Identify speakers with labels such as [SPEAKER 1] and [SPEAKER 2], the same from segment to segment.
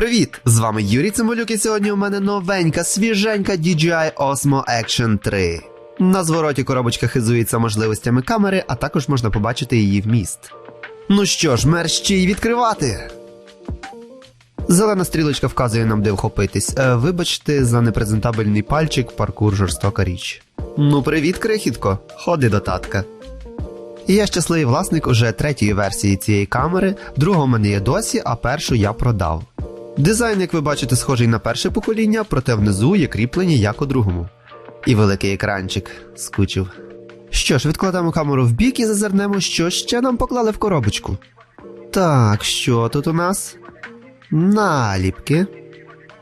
[SPEAKER 1] Привіт! З вами Юрій Цимбалюк і сьогодні у мене новенька, свіженька DJI Osmo Action 3. На звороті коробочка хизується можливостями камери, а також можна побачити її вміст. Ну що ж, мерщій відкривати! Зелена стрілочка вказує нам, де вхопитись. Е, вибачте за непрезентабельний пальчик, паркур жорстока річ. Ну, привіт, крихітко, ходи до татка. Я щасливий власник уже третьої версії цієї камери, друга в мене є досі, а першу я продав. Дизайн, як ви бачите, схожий на перше покоління, проте внизу є кріплення як у другому. І великий екранчик скучив. Що ж, відкладемо камеру в бік і зазирнемо, що ще нам поклали в коробочку. Так, що тут у нас? Наліпки,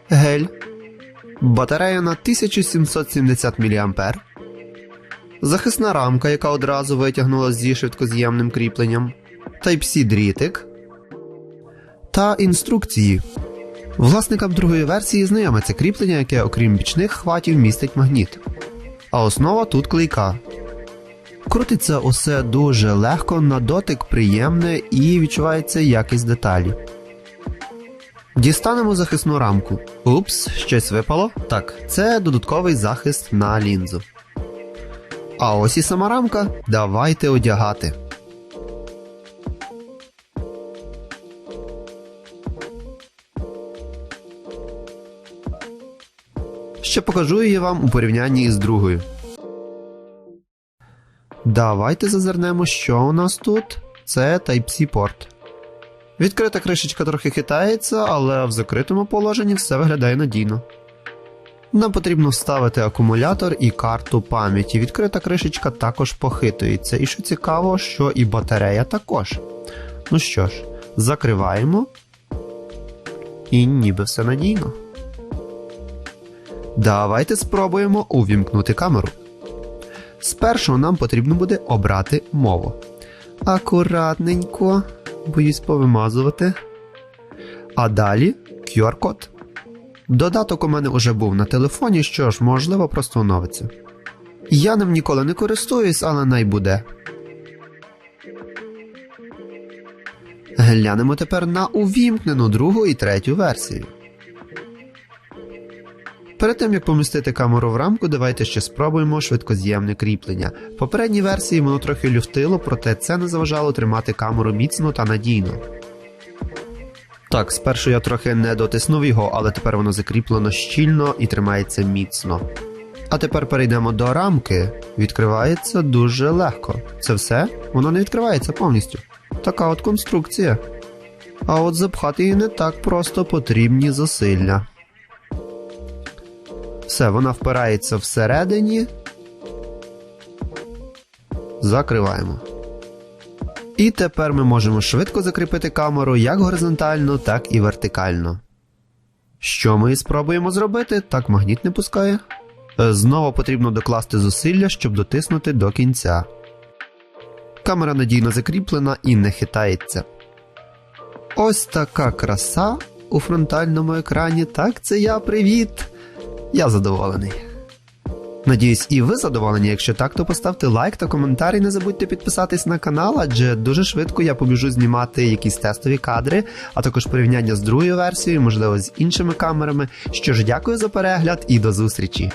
[SPEAKER 1] гель, батарея на 1770 мА, захисна рамка, яка одразу витягнула зі швидкоз'ємним кріпленням, Type-C дрітик та інструкції. Власникам другої версії знайоме це кріплення, яке, окрім бічних хватів, містить магніт. А основа тут клейка. Крутиться усе дуже легко, на дотик приємне і відчувається якість деталі. Дістанемо захисну рамку. Упс, щось випало. Так, це додатковий захист на лінзу. А ось і сама рамка. Давайте одягати. Ще покажу її вам у порівнянні із другою. Давайте зазирнемо, що у нас тут. Це Type-C порт. Відкрита кришечка трохи хитається, але в закритому положенні все виглядає надійно. Нам потрібно вставити акумулятор і карту пам'яті. Відкрита кришечка також похитується. І що цікаво, що і батарея також. Ну що ж, закриваємо. І ніби все надійно. Давайте спробуємо увімкнути камеру. Спершу нам потрібно буде обрати мову. Акуратненько, боюсь повимазувати. А далі QR-код. Додаток у мене вже був на телефоні, що ж, можливо, просто оновиться. Я ним ніколи не користуюсь, але най буде. Глянемо тепер на увімкнену другу і третю версію. Перед тим як помістити камеру в рамку, давайте ще спробуємо швидкоз'ємне кріплення. В попередній версії воно трохи люфтило, проте це не заважало тримати камеру міцно та надійно. Так, спершу я трохи не дотиснув його, але тепер воно закріплено щільно і тримається міцно. А тепер перейдемо до рамки. Відкривається дуже легко. Це все? Воно не відкривається повністю. Така от конструкція. А от запхати її не так просто потрібні зусилля. Все, вона впирається всередині. Закриваємо. І тепер ми можемо швидко закріпити камеру як горизонтально, так і вертикально. Що ми спробуємо зробити, так магніт не пускає. Е, Знову потрібно докласти зусилля, щоб дотиснути до кінця. Камера надійно закріплена і не хитається. Ось така краса у фронтальному екрані. Так, це я, привіт! Я задоволений. Надіюсь, і ви задоволені. Якщо так, то поставте лайк та коментар і не забудьте підписатись на канал, адже дуже швидко я побіжу знімати якісь тестові кадри, а також порівняння з другою версією, можливо, з іншими камерами. Що ж, дякую за перегляд і до зустрічі!